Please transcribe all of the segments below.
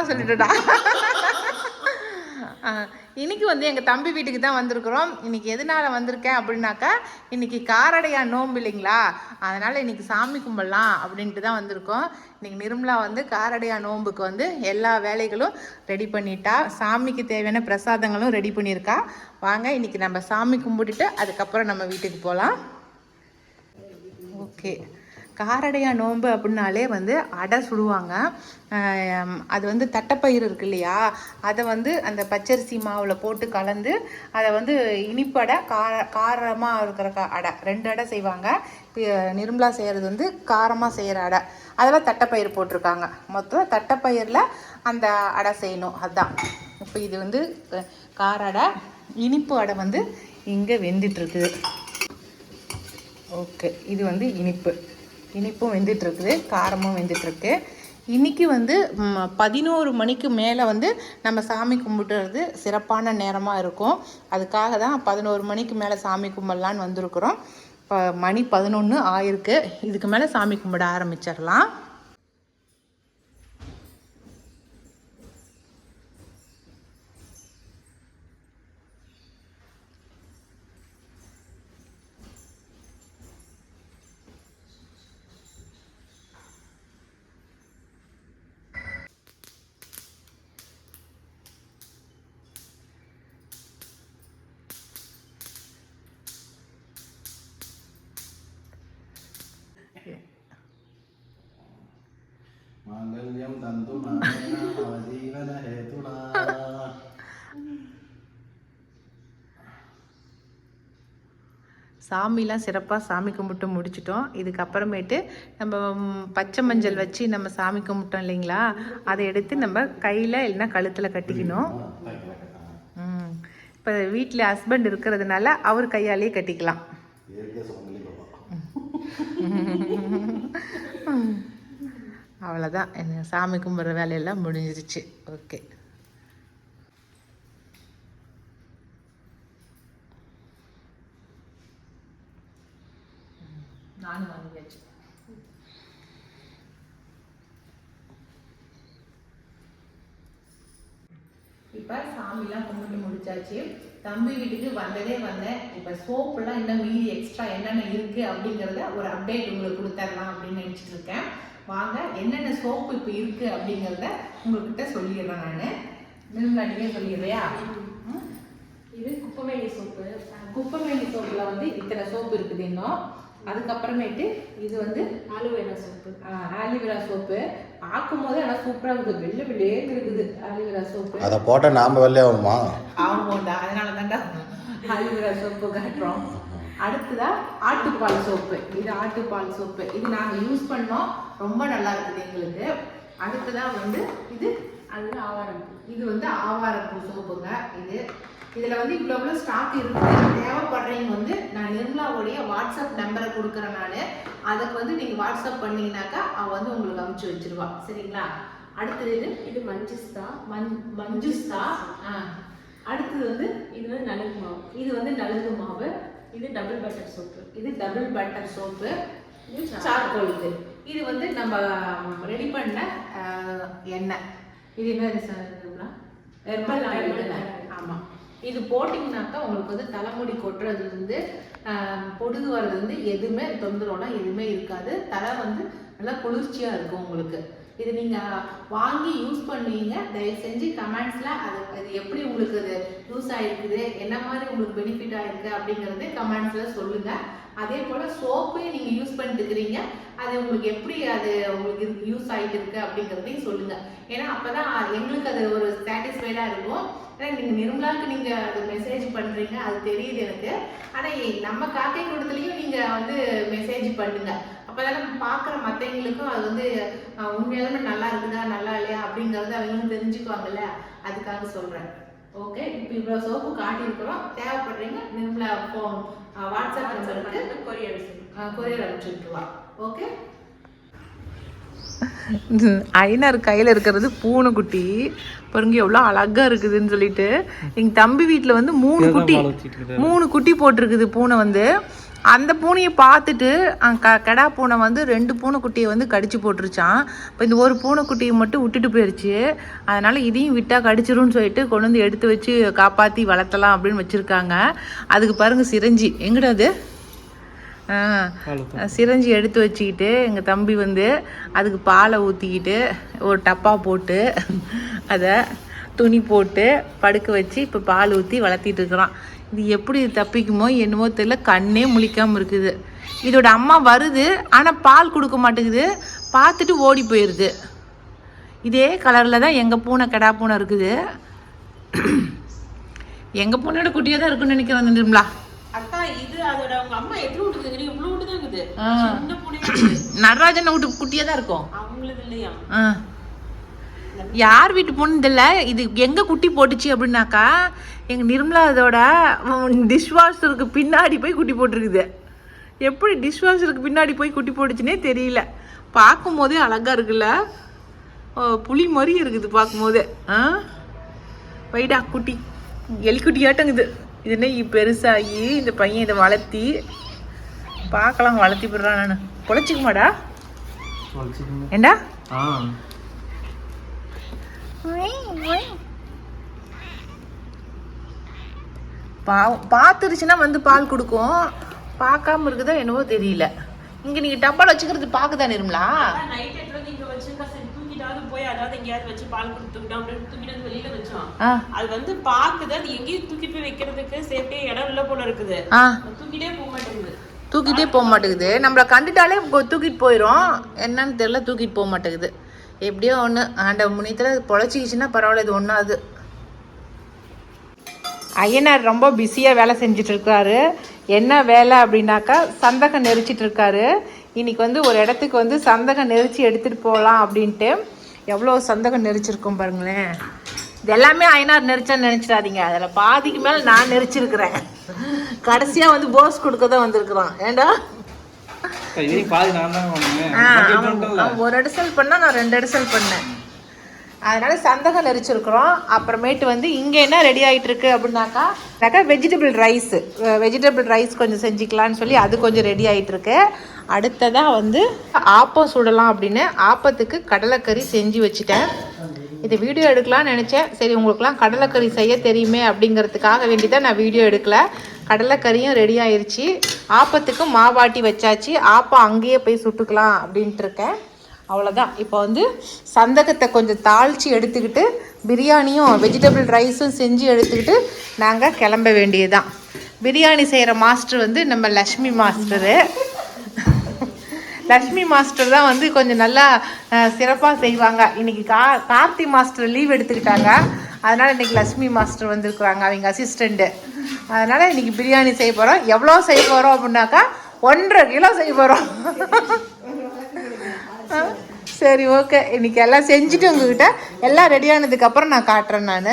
சூப்பராக சொல்லிட்டுடா இன்னைக்கு வந்து எங்கள் தம்பி வீட்டுக்கு தான் வந்திருக்கிறோம். இன்னைக்கு எதனால வந்திருக்கேன் அப்படின்னாக்கா இன்னைக்கு காரடையா நோம்பு இல்லைங்களா? அதனால் இன்னைக்கு சாமி கும்பிடலாம் அப்படின்ட்டு தான் வந்திருக்கோம். இன்னைக்கு நிர்மலா வந்து காரடையா நோம்புக்கு வந்து எல்லா வேலைகளும் ரெடி பண்ணிட்டா. சாமிக்கு தேவையான பிரசாதங்களும் ரெடி பண்ணியிருக்கா. வாங்க இன்னைக்கு நம்ம சாமி கும்பிட்டுட்டு அதுக்கப்புறம் நம்ம வீட்டுக்கு போகலாம் ஓகே. காரடையா நோன்பு அப்படின்னாலே வந்து அடை சுடுவாங்க. அது வந்து தட்டைப்பயிறு இருக்கு இல்லையா? அதை வந்து அந்த பச்சரிசி மாவில் போட்டு கலந்து அதை வந்து இனிப்படை கார காரமாக இருக்கிற அடை. ரெண்டு அடை செய்வாங்க. இப்போ நிர்மலா செய்கிறது வந்து காரமாக செய்கிற அடை. அதெல்லாம் தட்டைப்பயிறு போட்டிருக்காங்க. மொத்தம் தட்டைப்பயிரில் அந்த அடை செய்யணும். அதுதான் இப்போ இது வந்து காரடை கார அடை இனிப்பு அடை வந்து இங்கே வெந்துட்டுருக்குது ஓகே. இது வந்து இனிப்பு. இனிப்பும் வெந்துட்டுருக்குது காரமும் வெந்துட்டுருக்கு. இன்றைக்கி இன்னைக்கு வந்து பதினோரு மணிக்கு மேலே வந்து நம்ம சாமி கும்பிட்டுறது சிறப்பான நேரமாக இருக்கும். அதுக்காக தான் பதினோரு மணிக்கு மேலே சாமி கும்பிடலான்னு வந்திருக்கிறோம். இப்போ மணி பதினொன்று ஆயிருக்கு. இதுக்கு மேலே சாமி கும்பிட ஆரம்பிச்சிடலாம். சாமிலாம் சிறப்பாக சாமி கும்பிட்டு முடிச்சிட்டோம். இதுக்கப்புறமேட்டு நம்ம பச்சை மஞ்சள் வச்சு நம்ம சாமி கும்பிட்டோம் இல்லைங்களா? அதை எடுத்து நம்ம கையில் இல்லைன்னா கழுத்தில் கட்டிக்கணும். இப்போ வீட்டில் ஹஸ்பண்ட் இருக்கிறதுனால அவர் கையாலேயே கட்டிக்கலாம். அவ்வளோதான் என்ன சாமி கும்பிட்ற வேலையெல்லாம் முடிஞ்சிருச்சு. ஓகே. இப்போ சாமிலாம் கும்பிட்டு முடிச்சாச்சு. தம்பி வீட்டுக்கு வந்ததே வந்தேன் இப்போ சோப்புலாம் இன்னும் மீதி எக்ஸ்ட்ரா என்னென்ன இருக்குது அப்படிங்கிறத ஒரு அப்டேட் உங்களுக்கு கொடுத்துடலாம் அப்படின்னு நினச்சிட்டு இருக்கேன். வாங்க என்னென்ன சோப்பு இப்போ இருக்குது அப்படிங்கிறத உங்கள்கிட்ட சொல்லிடுறேன் நான். நிர்மலா நீயே சொல்லிடுறியா? இது குப்பைமேனி சோப்பு. குப்பைமேனி சோப்பில் வந்து இத்தனை சோப்பு இருக்குது இன்னும். அதுக்கப்புறமேட்டு இது வந்து ஆலோவேரா சோப்பு ஆலிவேரா சோப்பு பார்க்கும் போதே ஆனால் சூப்பராக இருக்குது வெள்ளை வெள்ளையேன்னு இருக்குது ஆலிவேரா சோப்பு அதை போட்டால் நாம் வெள்ளையாகுமா ஆமாண்டா அதனால தான்டா. ஆலிவேரா சோப்பு காட்டுறோம். அடுத்ததா ஆட்டுப்பால் சோப்பு இது ஆட்டுப்பால் சோப்பு இது நாங்கள் யூஸ் பண்ணோம். ரொம்ப நல்லா இருக்குது எங்களுக்கு. அடுத்ததா வந்து இது அது ஆவாரம். இது வந்து ஆவாரப்பூ சோப்புங்க இது இதில் வந்து இவ்வளோ இவ்வளோ ஸ்டாக் இருக்குது தேவைப்படுறீங்க வந்து நான் நிர்மலாவுடைய வாட்ஸ்அப் நம்பரை கொடுக்குறேன் நான். அதுக்கு வந்து நீங்கள் வாட்ஸ்அப் பண்ணீங்கன்னாக்கா அவள் வந்து உங்களுக்கு அமுச்சு வச்சிருவா. சரிங்களா? அடுத்தது இது? இது மஞ்சிஸ்தா. மஞ் மஞ்சுஸ்தா. ஆ. அடுத்தது வந்து இது வந்து நலுங்கு மாவு. இது வந்து நலுங்கு மாவு. இது டபுள் பட்டர் சோப்பு இது டபுள் பட்டர் சோப்பு இது சார்கோல். இது. இது வந்து நம்ம ரெடி பண்ண எண்ணெய். இது என்ன ஆயில் ஆமாம் இது போட்டிங்கனாக்கா உங்களுக்கு வந்து தலைமுடி கொட்டுறதுலேருந்து பொடுகு வந்து எதுவுமே தொந்தரவுலாம் எதுவுமே இருக்காது. தலை வந்து நல்லா குளிர்ச்சியாக இருக்கும் உங்களுக்கு. இது நீங்கள் வாங்கி யூஸ் பண்ணுவீங்க. தயவு செஞ்சு கமெண்ட்ஸில் அது அது எப்படி உங்களுக்கு அது யூஸ் ஆகிருக்குது என்ன மாதிரி உங்களுக்கு பெனிஃபிட் ஆகிருக்கு அப்படிங்கிறது கமெண்ட்ஸில் சொல்லுங்கள் அதே போல் சோப்பையும் நீங்கள் யூஸ் பண்ணிட்டு இருக்கிறீங்க. அது உங்களுக்கு எப்படி அது உங்களுக்கு யூஸ் ஆகிட்டு இருக்கு அப்படிங்கிறதையும் சொல்லுங்கள் ஏன்னா அப்போ தான் எங்களுக்கு அது ஒரு சாட்டிஸ்ஃபைடாக இருக்கும். ஏன்னா நீங்கள் நிர்மலாவுக்கு நீங்கள் அது மெசேஜ் பண்ணுறீங்க அது தெரியுது எனக்கு. ஆனால் நம்ம காக்கை கூடத்துலேயும் நீங்கள் வந்து மெசேஜ் பண்ணுங்கள் அப்போ தான் நம்ம பார்க்குற மற்றவங்களுக்கும் அது வந்து உண்மையாலுமே நல்லா இருக்குதா நல்லா இல்லையா அப்படிங்கிறது அவங்களும் தெரிஞ்சுக்குவாங்கல்ல? அதுக்காக சொல்கிறேன் ஓகே இப்போ இவ்வளோ சோப்பு காட்டியிருக்கிறோம். தேவைப்படுறீங்க நிர்மலா ஃபோன் வாட்ஸ்அப் நம்பருக்கு கொரியர் கொரியர் அனுப்பிச்சுட்டுருவா. ஓகே ஐநர் கையில் இருக்கிறது பூனைக்குட்டி. பாருங்க எவ்வளோ அழகா இருக்குதுன்னு சொல்லிட்டு. எங்கள் தம்பி வீட்டில் வந்து மூணு குட்டி மூணு குட்டி போட்டிருக்குது பூனை வந்து. அந்த பூனையை பார்த்துட்டு க கெடா பூனை வந்து ரெண்டு பூனைக்குட்டியை வந்து கடிச்சு போட்டுருச்சான் இப்போ இந்த ஒரு பூனைக்குட்டியை மட்டும் விட்டுட்டு போயிடுச்சு அதனால் இதையும் விட்டால் கடிச்சிரும்னு சொல்லிட்டு கொண்டு வந்து எடுத்து வச்சு காப்பாற்றி வளர்த்தலாம் அப்படின்னு வச்சுருக்காங்க. அதுக்கு பாருங்க சிரஞ்சி. எங்கடா அது? சிரஞ்சி எடுத்து வச்சுக்கிட்டு எங்கள் தம்பி வந்து அதுக்கு பாலை ஊற்றிக்கிட்டு ஒரு டப்பா போட்டு அதை துணி போட்டு படுக்க வச்சு இப்போ பால் ஊற்றி வளர்த்திட்டு இருக்கிறான். இது எப்படி தப்பிக்குமோ என்னமோ தெரியல கண்ணே முழிக்காமல் இருக்குது. இதோட அம்மா வருது ஆனால் பால் கொடுக்க மாட்டேங்குது பார்த்துட்டு ஓடி போயிடுது இதே கலரில் தான் எங்கள் பூனை கெடா பூனை இருக்குது. எங்கள் பூனையோட குட்டியாக தான் இருக்குன்னு நினைக்கிறேன் இருக்குது. நடராஜனை விட்டு குட்டியாக தான் இருக்கும். யார் வீட்டு பொண்ணு தெரியல இது எங்க குட்டி போட்டுச்சு அப்படின்னாக்கா எங்க நிர்மலா அதோட டிஷ்வாஷருக்கு பின்னாடி போய் குட்டி போட்டிருக்குது. எப்படி டிஷ்வாஷருக்கு பின்னாடி போய் குட்டி போட்டுச்சுன்னே தெரியல. பார்க்கும் போதே அழகா இருக்குல்ல. புலி மாதிரி இருக்குது பார்க்கும் போதே ஆ? வைடா குட்டி. எலிக்குட்டியாட்டங்குது. இது என்ன பெருசாகி இந்த பையன் இதை வளர்த்தி பார்க்கலாம் வளர்த்தி விடுறான் நான். பொழைச்சிக்குமாடா? ஏண்டா? ஆ. பாவம் பார்த்துருச்சுன்னா வந்து பால் கொடுக்கும். பார்க்காம இருக்குதா என்னவோ தெரியல. இங்க நீங்க டப்பால வச்சுக்கிறது வெளியில வச்சோம். ஆ. அது வந்து பாக்குது அது எங்கேயும் தூக்கி போய் வைக்கிறதுக்கு சேஃப்டியா இடம் இல்ல போல இருக்குது. தூக்கிட்டே போக மாட்டேங்குது. தூக்கிட்டே போக மாட்டேங்குது. நம்மளை கண்டுட்டாலே தூக்கிட்டு போயிடும் என்னன்னு தெரியல தூக்கிட்டு போக மாட்டேங்குது. எப்படியோ ஒன்று ஆண்ட முனியத்தில் பொழைச்சிக்கிச்சுன்னா பரவாயில்ல இது ஒன்றாது ஐயனார் ரொம்ப பிஸியாக வேலை செஞ்சுட்டு என்ன வேலை அப்படின்னாக்கா சந்தகம் நெரிச்சிட்ருக்காரு. இன்றைக்கி வந்து ஒரு இடத்துக்கு வந்து சந்தகம் நெரிச்சு எடுத்துகிட்டு போகலாம் அப்படின்ட்டு எவ்வளோ சந்தகம் நெரிச்சிருக்கோம் பாருங்களேன். இது எல்லாமே ஐயனார் நெரிச்சான்னு நினச்சிடாதீங்க. அதில் பாதிக்கு மேலே நான் நெரிச்சிருக்கிறேன். கடைசியாக வந்து போஸ் கொடுக்க தான் வந்திருக்கிறான். ஏண்டா? ஒரு அடிசல் பண்ணா நான் ரெண்டு அடிசல் பண்ணேன். அதனால சந்தகம் நெரிச்சிருக்கிறோம். அப்புறமேட்டு வந்து இங்கே என்ன ரெடி ஆகிட்டு இருக்கு அப்படின்னாக்கா வெஜிடபிள் ரைஸ் வெஜிடபிள் ரைஸ் கொஞ்சம் செஞ்சுக்கலான்னு சொல்லி அது கொஞ்சம் ரெடி ஆகிட்டு இருக்கு அடுத்ததாக வந்து ஆப்பம் சுடலாம் அப்படின்னு ஆப்பத்துக்கு கடலைக்கறி செஞ்சு வச்சுட்டேன். இது வீடியோ எடுக்கலாம்னு நினச்சேன். சரி உங்களுக்குலாம் கடலைக்கறி செய்ய தெரியுமே அப்படிங்கிறதுக்காக வேண்டி தான் நான் வீடியோ எடுக்கல. கடலைக்கறியும் ரெடி ஆயிடுச்சு ஆப்பத்துக்கு மாவாட்டி வச்சாச்சு. ஆப்பம் அங்கேயே போய் சுட்டுக்கலாம் அப்படின்ட்டு இருக்கேன். அவ்வளோதான் இப்போ வந்து சந்தகத்தை கொஞ்சம் தாளித்து எடுத்துக்கிட்டு பிரியாணியும் வெஜிடபிள் ரைஸும் செஞ்சு எடுத்துக்கிட்டு நாங்கள் கிளம்ப வேண்டியதுதான். பிரியாணி செய்கிற மாஸ்டர் வந்து நம்ம லக்ஷ்மி மாஸ்டரு லக்ஷ்மி மாஸ்டர் தான் வந்து கொஞ்சம் நல்லா சிறப்பாக செய்வாங்க. இன்னைக்கு கா கார்த்தி மாஸ்டர் லீவ் எடுத்துக்கிட்டாங்க. அதனால் இன்னைக்கு லக்ஷ்மி மாஸ்டர் வந்திருக்குறாங்க அவங்க அசிஸ்டண்ட்டு அதனால் இன்னைக்கு பிரியாணி செய்ய போகிறோம் எவ்வளோ செய்ய போகிறோம் அப்படின்னாக்கா ஒன்றரை கிலோ செய்ய போகிறோம் சரி ஓகே இன்னைக்கு எல்லாம் செஞ்சுட்டு உங்ககிட்ட எல்லாம் ரெடியானதுக்கப்புறம் நான் காட்டுறேன் நான்.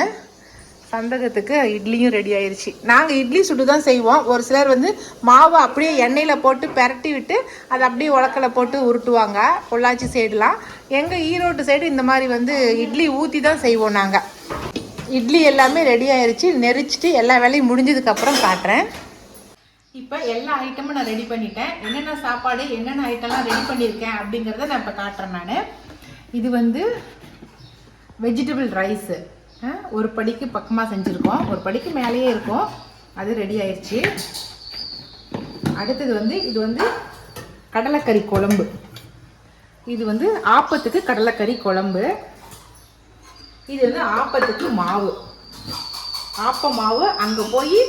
சந்தகத்துக்கு இட்லியும் ரெடி ஆயிடுச்சு நாங்கள் இட்லி சுட்டு தான் செய்வோம். ஒரு சிலர் வந்து மாவை அப்படியே எண்ணெயில் போட்டு பெரட்டி விட்டு அதை அப்படியே உலக்கல போட்டு உருட்டுவாங்க. பொள்ளாச்சி சைடுலாம் எங்கள் ஈரோட்டு சைடு இந்த மாதிரி வந்து இட்லி ஊற்றி தான் செய்வோம் நாங்கள் இட்லி எல்லாமே ரெடி ஆயிடுச்சு நெரிச்சிட்டு எல்லா வேலையும் முடிஞ்சதுக்கப்புறம் காட்டுறேன். இப்போ எல்லா ஐட்டமும் நான் ரெடி பண்ணிட்டேன். என்னென்ன சாப்பாடு என்னென்ன ஐட்டம்லாம் ரெடி பண்ணியிருக்கேன் அப்படிங்கிறத நான் இப்போ காட்டுறேன் நான். இது வந்து வெஜிடபிள் ரைஸு ஒரு படிக்கு பக்கமாக செஞ்சுருக்கோம். ஒரு படிக்கு மேலேயே இருக்கும். அது ரெடி ஆயிடுச்சு அடுத்தது வந்து இது வந்து கடலைக்கறி குழம்பு. இது வந்து ஆப்பத்துக்கு கடலைக்கறி குழம்பு. இது வந்து ஆப்பத்துக்கு மாவு. ஆப்ப மாவு அங்கே போய்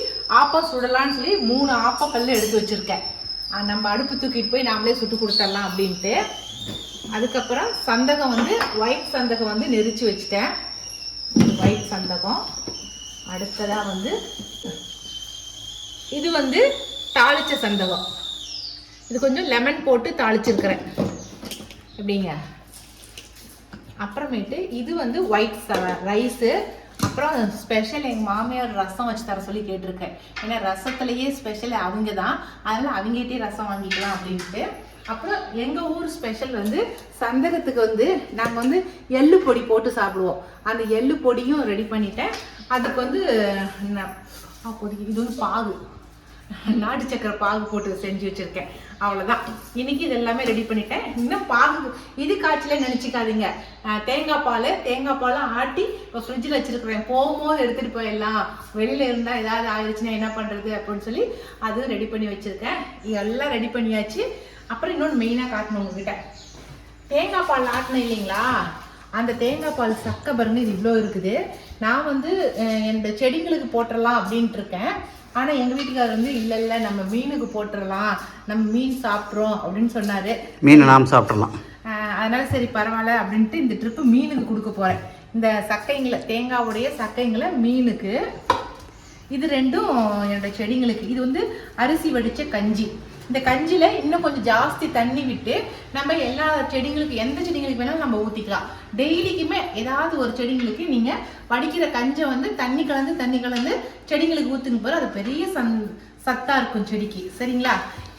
ஆப்பம் சுடலான்னு சொல்லி மூணு ஆப்பக்கல் எடுத்து வச்சுருக்கேன். நம்ம அடுப்பு தூக்கிட்டு போய் நாமளே சுட்டு கொடுத்துடலாம் அப்படின்ட்டு. அதுக்கப்புறம் சந்தகம் வந்து ஒயிட் சந்தகம் வந்து நெரிச்சு வச்சுட்டேன். ஒயிட் சந்தகம். அடுத்ததாக வந்து இது வந்து தாளிச்ச சந்தகம். இது கொஞ்சம் லெமன் போட்டு தாளிச்சிருக்கிறேன். எப்படிங்க? அப்புறமேட்டு இது வந்து ஒயிட் ரைஸு அப்புறம் ஸ்பெஷல் எங்கள் மாமியார் ரசம் வச்சு தர சொல்லி கேட்டிருக்கேன். ஏன்னா ரசத்துலேயே ஸ்பெஷல் அவங்க தான். அதனால் அவங்ககிட்டயே ரசம் வாங்கிக்கலாம் அப்படின்ட்டு. அப்புறம் எங்கள் ஊர் ஸ்பெஷல் வந்து சந்தகத்துக்கு வந்து நாங்கள் வந்து எள்ளு பொடி போட்டு சாப்பிடுவோம். அந்த எள்ளு பொடியும் ரெடி பண்ணிட்டேன். அதுக்கு வந்து இது வந்து பாகு. நாட்டு சக்கரை பாகு போட்டு செஞ்சு வச்சுருக்கேன். அவ்வளோதான் இன்னைக்கு இது எல்லாமே ரெடி பண்ணிட்டேன். இன்னும் பாகு இது காய்ச்சல நினச்சிக்காதீங்க. தேங்காய் பால் தேங்காய் பால் ஆட்டி இப்போ ஃப்ரிட்ஜில் வச்சிருக்கிறேன். போகும்போது எடுத்துகிட்டு போயிடலாம். வெளியில் இருந்தால் ஏதாவது ஆயிடுச்சுன்னா என்ன பண்ணுறது அப்படின்னு சொல்லி அதுவும் ரெடி பண்ணி வச்சுருக்கேன். எல்லாம் ரெடி பண்ணியாச்சு. அப்புறம் இன்னொன்று மெயினாக காட்டணும் உங்ககிட்ட. தேங்காய் பால் ஆட்டினேன் இல்லைங்களா? அந்த தேங்காய் பால் சக்கை பாருங்க இது இவ்வளோ இருக்குது. நான் வந்து என்னோட செடிங்களுக்கு போட்டுடலாம் அப்படின்ட்டு இருக்கேன். ஆனால் எங்கள் வீட்டுக்காரர் வந்து இல்லை இல்லை நம்ம மீனுக்கு போட்டுடலாம் நம்ம மீன் சாப்பிட்றோம் அப்படின்னு சொன்னார். மீனை நாம் சாப்பிட்றலாம் அதனால சரி பரவாயில்ல அப்படின்ட்டு இந்த ட்ரிப்பு மீனுக்கு கொடுக்க போகிறேன் இந்த சக்கைங்களை தேங்காவுடைய சக்கைங்களை மீனுக்கு. இது ரெண்டும் என்னோட செடிங்களுக்கு. இது வந்து அரிசி வடிச்ச கஞ்சி. இந்த கஞ்சியில இன்னும் கொஞ்சம் ஜாஸ்தி தண்ணி விட்டு நம்ம எல்லா செடிங்களுக்கு எந்த செடிங்களுக்கு வேணாலும் நம்ம ஊற்றிக்கலாம் டெய்லிக்குமே ஏதாவது ஒரு செடிங்களுக்கு நீங்க வடிக்கிற கஞ்சை வந்து தண்ணி கலந்து தண்ணி கலந்து செடிங்களுக்கு ஊற்றுங்க போகிற அது பெரிய சன் சத்தா இருக்கும் செடிக்கு. சரிங்களா?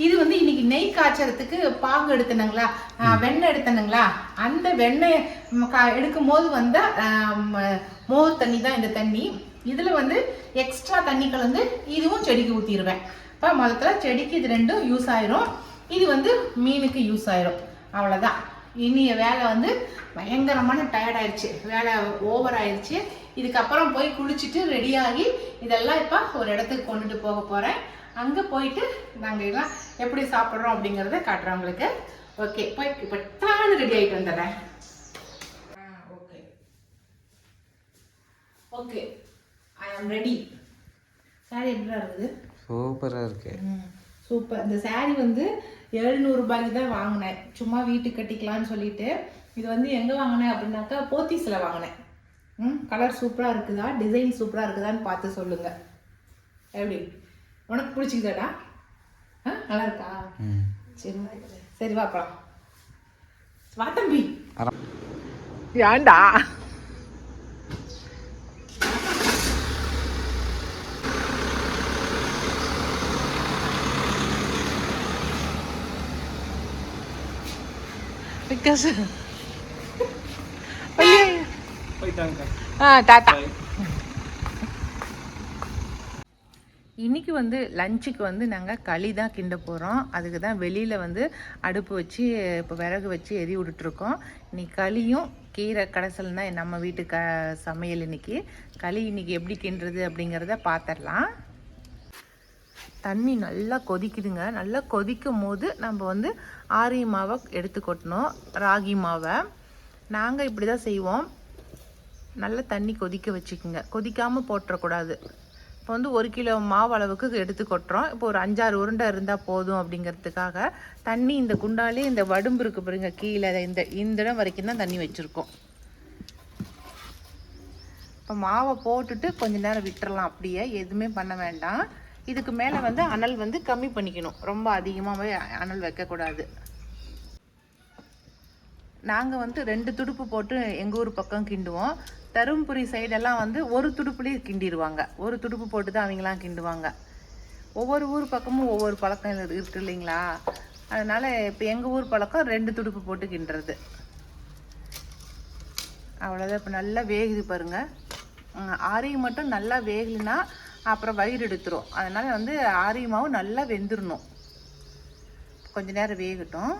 இது வந்து இன்னைக்கு நெய் காய்ச்சறதுக்கு பாகு எடுத்தனுங்களா? வெண்ணெய் எடுத்தனுங்களா? அந்த வெண்ணெய் எடுக்கும் போது வந்த மோர் தண்ணி தான் இந்த தண்ணி. இதில் வந்து எக்ஸ்ட்ரா தண்ணி கலந்து இதுவும் செடிக்கு ஊற்றிடுவேன் இப்போ மொத்தத்தில் செடிக்கு இது ரெண்டும் யூஸ் ஆயிரும். இது வந்து மீனுக்கு யூஸ் ஆயிரும். அவ்வளோதான் இனிய வேலை வந்து பயங்கரமான டயர்ட் ஆயிடுச்சு. வேலை ஓவர் ஆயிடுச்சு. இதுக்கப்புறம் போய் குளிச்சுட்டு ரெடியாகி இதெல்லாம் இப்போ ஒரு இடத்துக்கு கொண்டுட்டு போக போகிறேன் அங்கே போயிட்டு நாங்கள் எல்லாம் எப்படி சாப்பிட்றோம் அப்படிங்கிறத காட்டுறோம் உங்களுக்கு. ஓகே போய் இப்போ தான் ரெடி ஆகிட்டு வந்துடுறேன். Okay okay I am ready sorry எப்படி இருக்குது? சூப்பராக இருக்கு. சூப்பர். இந்த saree வந்து எழுநூறு ரூபாய்க்கு தான் வாங்கினேன். சும்மா வீட்டுக்கு கட்டிக்கலாம்னு சொல்லிட்டு. இது வந்து எங்கே வாங்கினேன் அப்படின்னாக்கா போத்தீஸில் வாங்கினேன். ம் கலர் சூப்பராக இருக்குதா? டிசைன் சூப்பராக இருக்குதான்னு பார்த்து சொல்லுங்க. எப்படி? உனக்கு பிடிச்சிக்குதாடா ஆ நல்லா இருக்கா? சரி சரி வா அப்புறம் வா தம்பி. ஏன்டா? பிகாஸ் ஆ டாட்டா. இன்னைக்கு வந்து லஞ்சுக்கு வந்து நாங்கள் களி தான் கிண்ட போகிறோம் அதுக்கு தான் வெளியில் வந்து அடுப்பு வச்சு இப்போ விறகு வச்சு எரி விட்டுட்ருக்கோம். இன்னைக்கு களியும் கீரை கடைசல் தான் நம்ம வீட்டு க சமையல் இன்னைக்கு. களி இன்னைக்கு எப்படி கிண்டுறது அப்படிங்கிறத பார்த்துடலாம் தண்ணி நல்லா கொதிக்குதுங்க. நல்லா கொதிக்கும் போது நம்ம வந்து ஆரி மாவை எடுத்து கொட்டணும். ராகி மாவை. நாங்கள் இப்படி தான் செய்வோம். நல்லா தண்ணி கொதிக்க வச்சுக்கோங்க. கொதிக்காமல் போட்டுறக்கூடாது. இப்போ வந்து ஒரு கிலோ மாவு அளவுக்கு எடுத்து கொட்டுறோம். இப்போ ஒரு அஞ்சாறு உருண்டை இருந்தால் போதும் அப்படிங்கிறதுக்காக தண்ணி இந்த குண்டாலே இந்த வடும்பு இருக்குது பாருங்க கீழே இந்த இந்த இடம் வரைக்கும் தான் தண்ணி வச்சுருக்கோம். இப்போ மாவை போட்டுட்டு கொஞ்ச நேரம் விட்டுறலாம். அப்படியே எதுவுமே பண்ண வேண்டாம். இதுக்கு மேலே வந்து அனல் வந்து கம்மி பண்ணிக்கணும். ரொம்ப அதிகமாகவே அனல் வைக்கக்கூடாது. நாங்கள் வந்து ரெண்டு துடுப்பு போட்டு எங்கள் ஊர் பக்கம் கிண்டுவோம். தருமபுரி சைடெல்லாம் வந்து ஒரு துடுப்புலேயே கிண்டிடுவாங்க ஒரு துடுப்பு போட்டு தான் அவங்களாம் கிண்டுவாங்க. ஒவ்வொரு ஊர் பக்கமும் ஒவ்வொரு பழக்கம் இருக்குது இருக்கு இல்லைங்களா? அதனால் இப்போ எங்கள் ஊர் பழக்கம் ரெண்டு துடுப்பு போட்டு கிண்டுறது. அவ்வளோதான் இப்போ நல்லா வேகுது பாருங்க. ஆரியும் ஆரி மட்டும் நல்லா வேகலைன்னா அப்புறம் வயிறு எடுத்துரும். அதனால் வந்து ஆரியமாவும் நல்லா வெந்துடணும் கொஞ்ச நேரம் வேகட்டும்.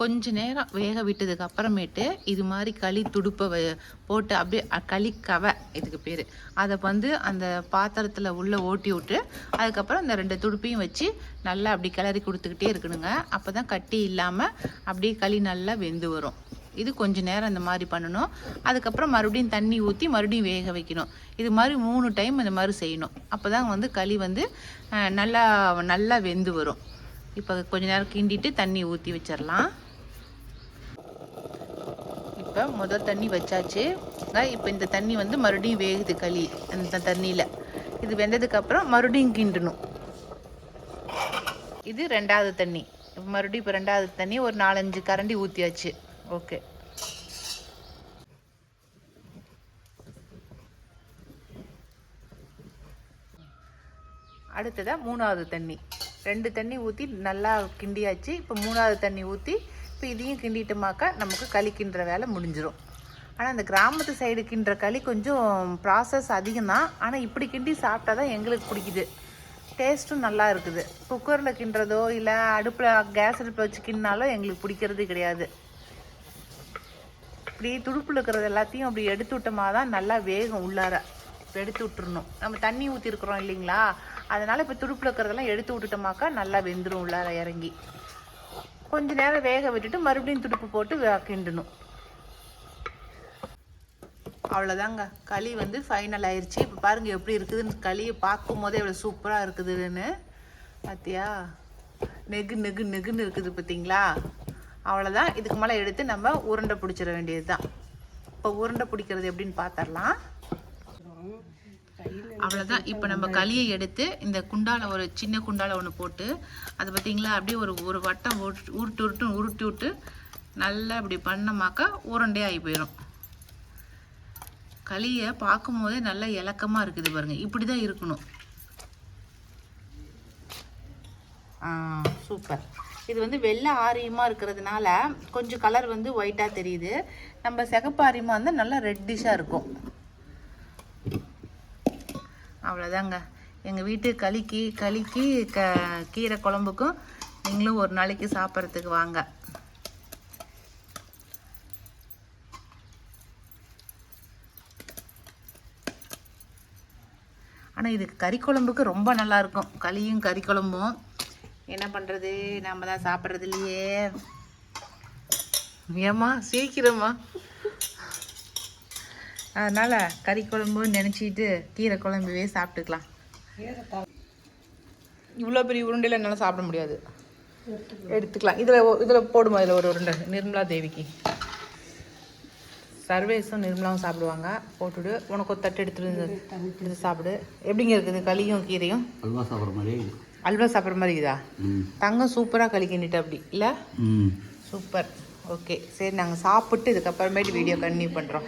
கொஞ்ச நேரம் வேக விட்டதுக்கு அப்புறமேட்டு இது மாதிரி களி துடுப்பை போட்டு அப்படியே களி கவை இதுக்கு பேர். அதை வந்து அந்த பாத்திரத்தில் உள்ளே ஓட்டி விட்டு அதுக்கப்புறம் அந்த ரெண்டு துடுப்பையும் வச்சு நல்லா அப்படி கிளறி கொடுத்துக்கிட்டே இருக்கணுங்க. அப்போ தான் கட்டி இல்லாமல் அப்படியே களி நல்லா வெந்து வரும். இது கொஞ்ச நேரம் இந்த மாதிரி பண்ணணும். அதுக்கப்புறம் மறுபடியும் தண்ணி ஊற்றி மறுபடியும் வேக வைக்கணும். இது மாதிரி மூணு டைம் இந்த மாதிரி செய்யணும். அப்போ தான் வந்து களி வந்து நல்லா நல்லா வெந்து வரும். இப்போ கொஞ்ச நேரம் கிண்டிட்டு தண்ணி ஊற்றி வச்சிடலாம் இப்போ முதல் தண்ணி வச்சாச்சு. இப்போ இந்த தண்ணி வந்து மறுபடியும் வேகுது களி அந்த தண்ணியில். இது வெந்ததுக்கப்புறம் மறுபடியும் கிண்டணும். இது ரெண்டாவது தண்ணி. மறுபடியும் இப்போ ரெண்டாவது தண்ணி ஒரு நாலஞ்சு கரண்டி ஊற்றியாச்சு ஓகே. அடுத்ததாக மூணாவது தண்ணி. ரெண்டு தண்ணி ஊற்றி நல்லா கிண்டியாச்சு. இப்போ மூணாவது தண்ணி ஊற்றி இப்போ இதையும் கிண்டிட்டோமாக்கா நமக்கு களி கிண்டுற வேலை முடிஞ்சிடும் ஆனால் இந்த கிராமத்து சைடு கிண்டுற களி கொஞ்சம் ப்ராசஸ் அதிகம் தான் ஆனால் இப்படி கிண்டி சாப்பிட்டா தான் எங்களுக்கு பிடிக்குது. டேஸ்ட்டும் நல்லா இருக்குது. குக்கரில் கிண்டுறதோ இல்லை அடுப்பில் கேஸ் அடுப்பில் வச்சு கிண்டினாலோ எங்களுக்கு பிடிக்கிறது கிடையாது. இப்படி துடுப்பில் இருக்கிறது எல்லாத்தையும் அப்படி எடுத்து விட்டோமா தான் நல்லா வேகம் உள்ளார. இப்போ எடுத்து விட்டுறணும். நம்ம தண்ணி ஊற்றிருக்கிறோம் இல்லைங்களா? அதனால் இப்போ துடுப்பில் இருக்கிறதெல்லாம் எடுத்து விட்டுட்டோமாக்கா நல்லா வெந்துடும் உள்ளார இறங்கி. கொஞ்ச நேரம் வேக விட்டுட்டு மறுபடியும் துடுப்பு போட்டு கிண்டணும். அவ்வளோதாங்க களி வந்து ஃபைனல் ஆயிடுச்சு இப்போ பாருங்கள் எப்படி இருக்குதுன்னு களியை பார்க்கும் போதே எவ்வளோ சூப்பராக இருக்குதுன்னு. பார்த்தியா நெகு நெகு நெகுன்னு இருக்குது பார்த்தீங்களா அவ்வளோதான் இதுக்கு மேலே எடுத்து நம்ம உருண்டை பிடிச்சிட வேண்டியது தான் இப்போ உருண்டை பிடிக்கிறது எப்படின்னு பார்த்துடலாம் அவ்வளோதான் இப்போ நம்ம களியை எடுத்து இந்த குண்டால ஒரு சின்ன குண்டால ஒன்று போட்டு அது பார்த்தீங்களா அப்படியே ஒரு ஒரு வட்டம் உருட்டு உருட்டு உருட்டு உருட்டி விட்டு நல்லா இப்படி பண்ணமாக்கா உருண்டையாகி போயிடும் களியை பார்க்கும் போதே நல்லா இலக்கமாக இருக்குது பாருங்கள் இப்படி தான் இருக்கணும் சூப்பர். இது வந்து வெள்ளை ஆரியமாக இருக்கிறதுனால கொஞ்சம் கலர் வந்து ஒயிட்டாக தெரியுது. நம்ம சிகப்பு ஆரியமாக இருந்தால் நல்லா ரெட்டிஷாக இருக்கும். அவ்வளோதாங்க எங்கள் வீட்டு களிக்கு களிக்கு க கீரை குழம்புக்கும் நீங்களும் ஒரு நாளைக்கு சாப்பிட்றதுக்கு வாங்க. ஆனால் இது கறி குழம்புக்கு ரொம்ப நல்லாயிருக்கும் களியும் கறி குழம்பும். என்ன பண்ணுறது நம்ம தான் சாப்பிட்றது இல்லையே. ஏம்மா சீக்கிரமா அதனால் கறி குழம்புன்னு நினச்சிட்டு கீரை குழம்புவே சாப்பிட்டுக்கலாம். இவ்வளோ பெரிய உருண்டையில் என்னால் சாப்பிட முடியாது. எடுத்துக்கலாம். இதில் இதில் போடுமா இதில் ஒரு உருண்டை? நிர்மலா தேவிக்கு. சர்வேஸும் நிர்மலாவும் சாப்பிடுவாங்க. போட்டுவிடு. உனக்கு ஒரு தட்டு எடுத்துட்டு எடுத்து சாப்பிடு. எப்படிங்க இருக்குது? களியும் கீரையும்? அல்வா சாப்பிட்ற மாதிரி அல்வா சாப்பிட்ற மாதிரி இருக்குதா ம். தங்கம் சூப்பராக களி கிண்டிட்டு அப்படி. இல்லை? ம். சூப்பர் ஓகே சரி நாங்கள் சாப்பிட்டு இதுக்கப்புறமேட்டு வீடியோ கண்டினியூ பண்ணுறோம்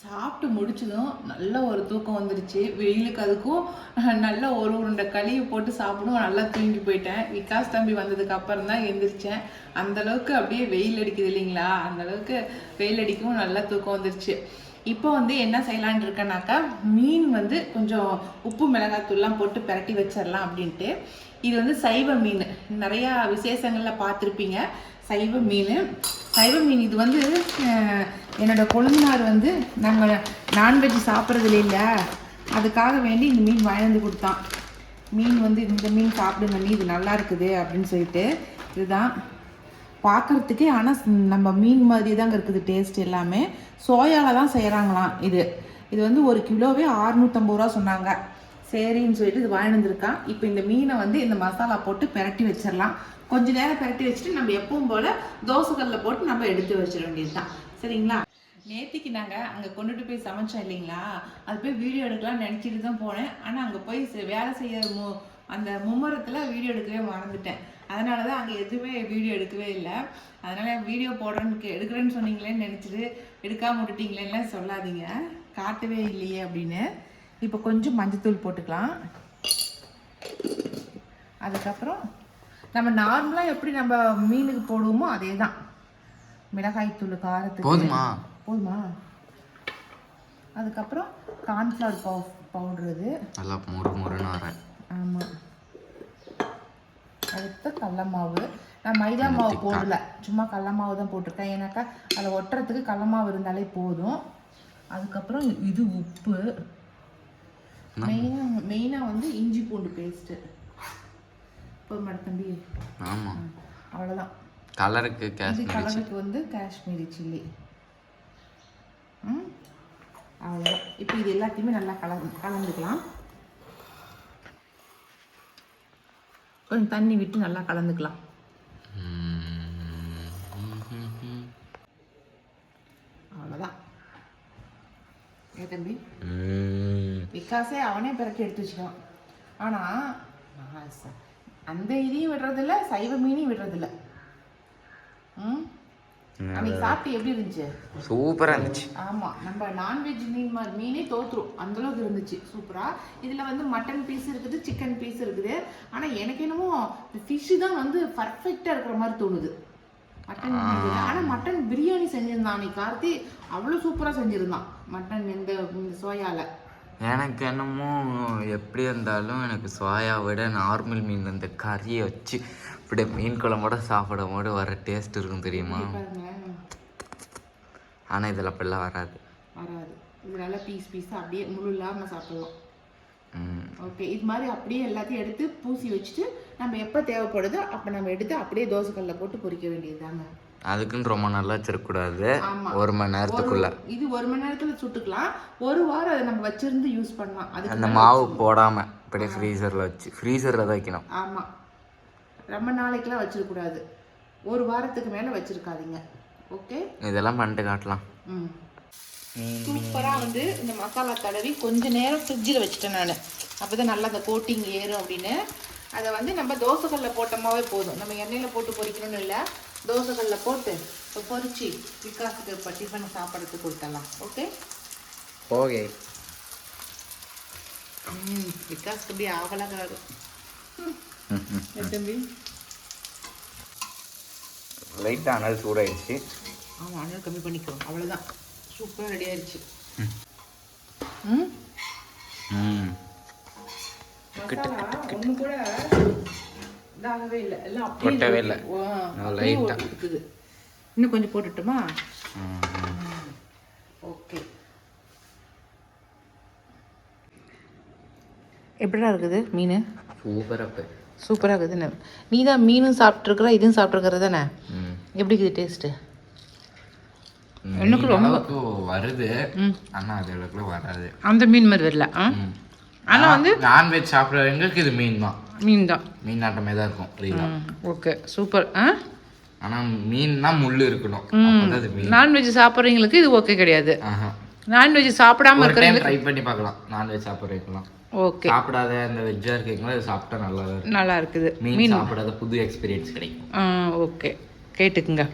சாப்பிட்டு முடிச்சதும் நல்ல ஒரு தூக்கம் வந்துருச்சு. வெயிலுக்கு அதுக்கும் நல்ல ஒரு உருண்டை களியை போட்டு சாப்பிடும் நல்லா தூங்கி போயிட்டேன். விகாஸ் தம்பி வந்ததுக்கு அப்புறம் தான் எந்திரிச்சேன். அந்த அளவுக்கு அப்படியே வெயில் அடிக்குது இல்லைங்களா? அந்த அளவுக்கு வெயில் அடிக்கவும் நல்லா தூக்கம் வந்துருச்சு. இப்போ வந்து என்ன செய்யலான்னு இருக்கேனாக்கா மீன் வந்து கொஞ்சம் உப்பு மிளகாத்தூள்லாம் போட்டு பிரட்டி வச்சிடலாம் அப்படின்ட்டு. இது வந்து சைவ மீன். நிறையா விசேஷங்களில் பார்த்துருப்பீங்க. சைவ மீன். சைவ மீன் இது வந்து என்னோட கொழுந்தனார் வந்து நாங்கள் நான்வெஜ் சாப்பிட்றது இல்லை. அதுக்காக வேண்டி இந்த மீன் வாங்கி கொடுத்தான். மீன் வந்து இந்த மீன் சாப்பிடுங்க மீன் இது நல்லா இருக்குது அப்படின்னு சொல்லிட்டு. இதுதான். பார்க்கறதுக்கே ஆனால் நம்ம மீன் மாதிரி தாங்க இருக்குது டேஸ்ட் எல்லாமே. சோயாவில் தான் செய்கிறாங்களாம் இது. இது வந்து ஒரு கிலோவே ஆறுநூற்றம்பது ரூபா சொன்னாங்க. சரின்னு சொல்லிட்டு இது வாழ்ந்துருக்கான் இப்போ இந்த மீனை வந்து இந்த மசாலா போட்டு பிரட்டி வச்சிடலாம். கொஞ்ச நேரம் பிரட்டி வச்சுட்டு நம்ம எப்பவும் போல் தோசைக்கல்லில் போட்டு நம்ம எடுத்து வச்சிட வேண்டியது தான் சரிங்களா? நேத்திக்கு நாங்கள் அங்கே கொண்டுட்டு போய் சமைச்சோம் இல்லைங்களா? அது போய் வீடியோ எடுக்கலாம்னு நினச்சிட்டு தான் போனேன். ஆனால் அங்கே போய் வேலை செய்ய மு அந்த மும்முரத்தில் வீடியோ எடுக்கவே மறந்துட்டேன். அதனால தான் அங்கே எதுவுமே வீடியோ எடுக்கவே இல்லை. அதனால் வீடியோ போடுறேன்னு எடுக்கிறேன்னு சொன்னீங்களேன்னு நினச்சிட்டு எடுக்காம விட்டுட்டீங்களேன்னு சொல்லாதீங்க. காட்டவே இல்லையே அப்படின்னு. இப்போ கொஞ்சம் மஞ்சத்தூள் போட்டுக்கலாம். அதுக்கப்புறம் நம்ம நார்மலாக எப்படி நம்ம மீனுக்கு போடுவோமோ அதே தான் மிளகாய்த்தூள் காரத்துக்கு போதுமா? போதுமா? அதுக்கப்புறம் கார்ன்ஃப்ளவர் பவு பவுட்ரு இது. நல்லா முறு முறுன்னு வரேன் ஆமாம் அடுத்து கடல மாவு நான் மைதா மாவு போடல. சும்மா கடல மாவு தான் போட்டிருக்கேன். ஏன்னாக்கா அதில் ஒட்டுறதுக்கு கடல மாவு இருந்தாலே போதும். அதுக்கப்புறம் இது உப்பு. மெயினாக மெயினாக வந்து இஞ்சி பூண்டு பேஸ்ட்டு. போதும் தம்பி. ஆமாம் அவ்வளோதான் கலருக்கு காஷ்மீரி கலருக்கு வந்து காஷ்மீரி சில்லி ம் அவ்வளோதான் இப்போ இது எல்லாத்தையுமே நல்லா கல கலந்துக்கலாம். கொஞ்சம் தண்ணி விட்டு நல்லா கலந்துக்கலாம். அவ்வளோதான் ஏ தம்பி? விகாஸே அவனே பிறக்கி எடுத்து வச்சுக்கான் ஆனால் அந்த இதையும் விடுறதில்ல சைவ மீனையும் விடுறதில்ல. ம்? அன்னைக்கு சாப்பிட்டு எப்படி இருந்துச்சு? சூப்பராக இருந்துச்சு. ஆமாம் நம்ம நான்வெஜ் மீன் மா- மீனே தோத்துரும். அந்த அளவுக்கு இருந்துச்சு. சூப்பராக இதில் வந்து மட்டன் பீஸ் இருக்குது சிக்கன் பீஸ் இருக்குது. ஆனால் எனக்கு என்னமோ ஃபிஷ்ஷு தான் வந்து பர்ஃபெக்டாக இருக்கிற மாதிரி தோணுது. மட்டன் ஆனா மட்டன் பிரியாணி செஞ்சிருந்தான் அன்னைக்கு கார்த்தி. அவ்வளவு சூப்பரா செஞ்சிருந்தான். மட்டன் இந்த இந்த சோயால எனக்கு என்னமோ எப்படி இருந்தாலும் எனக்கு சோயா விட நார்மல் மீன் அந்த கறியை வச்சு இப்படியே மீன் குழம்போட சாப்பிடும் போது வர டேஸ்ட் இருக்கும் தெரியுமா? ஆனால் இதில் அப்படிலாம் வராது. வராது. இது நல்லா பீஸ் அப்படியே முழு இல்லாமல் சாப்பிடலாம். ஓகே இது மாதிரி அப்படியே எல்லாத்தையும் எடுத்து பூசி வச்சுட்டு நம்ம எப்போ தேவைப்படுதோ அப்போ நம்ம எடுத்து அப்படியே தோசைக்கல்ல போட்டு பொரிக்க வேண்டியதுதாங்க. அதுக்குன்னு ரொம்ப நல்லா வச்சிருக்கக்கூடாது ஆமா. ஒரு மணி நேரத்துக்குள்ள. இது ஒரு மணி நேரத்துல சுட்டுக்கலாம். ஒரு வாரம் அதை நம்ம வச்சிருந்து யூஸ் பண்ணலாம். அதுக்கு அந்த மாவு போடாம அப்படியே ஃப்ரீசரில் வச்சு ஃப்ரீசரில் தான் வைக்கணும். ஆமா. ரொம்ப நாளைக்கெல்லாம் வச்சிடக்கூடாது ஒரு வாரத்துக்கு மேல வச்சிருக்காதீங்க. ஓகே இதெல்லாம் பண்ணிட்டு காட்டலாம். ம். சூப்பரா வந்து இந்த மசாலா தடவி கொஞ்ச நேரம் ஃப்ரிட்ஜில் வச்சுட்டேன் நான். அப்பதான் நல்லா அந்த கோட்டிங் ஏறும் அப்படின்னு. அதை வந்து நம்ம தோசைக்கல்ல போட்டோமாவே போதும். நம்ம எண்ணெயில் போட்டு பொரிக்கணும்னு இல்லை. தோசைக்கல்ல போட்டு பொரிச்சு விகாஸுக்கு இப்போ டிஃபன் சாப்பிட்றதுக்கு கொடுத்துடலாம். ஓகே ஓகே ம் விகாஸ்க்கு அப்படியே ஆவலாக தம்பி? லைட்டாக அனல் சூடாயிடுச்சு. ஆமாம் அண்ணன் கம்மி பண்ணிக்கோ. அவ்வளோதான் சூப்பராக ரெடி ஆயிடுச்சு. ம். ம். மசாலா ஒண்ணு கூட இதாகவே இல்லை. எல்லாம் அப்படியே இல்லை. இருக்குது இன்னும் கொஞ்சம் போட்டுட்டுமா? ம். ஓகே. எப்படிடா இருக்குது மீன்? சூப்பரா இருக்கு. சூப்பராக இருக்குதுன்னு. நீ தான் மீனும் சாப்பிட்ருக்குற இதுவும் சாப்பிட்ருக்குறது தானே? ம். எப்படி இருக்குது டேஸ்ட்டு எனக்கு ரொம்ப- அளவுக்கு வருது. ஆனா அது அளவுக்குள்ள வராது. அந்த மீன் மாதிரி வரல. ஆனா வந்து நான்வெஜ் சாப்பிட்றவங்களுக்கு இது மீன் தான். மீன் தான். மீன் ஆட்டமே தான் இருக்கும் ஓகே. சூப்பர். ஆ? ஆனா மீன்னா முள்ளு இருக்கணும். நான்வெஜ் சாப்பிட்றவங்களுக்கு இது ஓகே கிடையாது. நான்வெஜ் சாப்பிடாம இருக்கிறவங்களுக்கு ட்ரை பண்ணி பார்க்கலாம். நான்வெஜ் சாப்பிட்றதுக்கெல்லாம் ஓகே. சாப்பிடாத அந்த வெஜ்ஜா இருக்கீங்களா இது சாப்பிட்டா நல்லா நல்லா இருக்குது. மீன் சாப்பிடாத புது எக்ஸ்பீரியன்ஸ் கிடைக்கும். ஓகே. கேட்டுக்குங்க.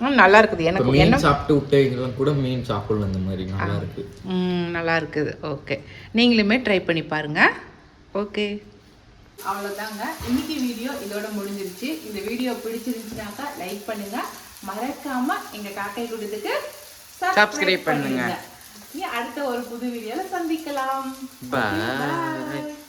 நல்லா இருக்குது. எனக்கு மீன் சாப்பிட்டு விட்டவங்களும் கூட மீன் சாப்பிடலாம் இந்த மாதிரி. நல்லா இருக்கு. ம் நல்லா இருக்குது. ஓகே. நீங்களுமே ட்ரை பண்ணி பாருங்க. ஓகே. அவ்வளோதாங்க இன்னைக்கு வீடியோ இதோட முடிஞ்சிருச்சு. இந்த வீடியோ பிடிச்சிருந்துச்சுனாக்கா லைக் பண்ணுங்க. மறக்காம எங்க காக்கை கூட்டத்துக்கு Subscribe பண்ணுங்க. அடுத்த ஒரு புது வீடியோல சந்திக்கலாம். Bye.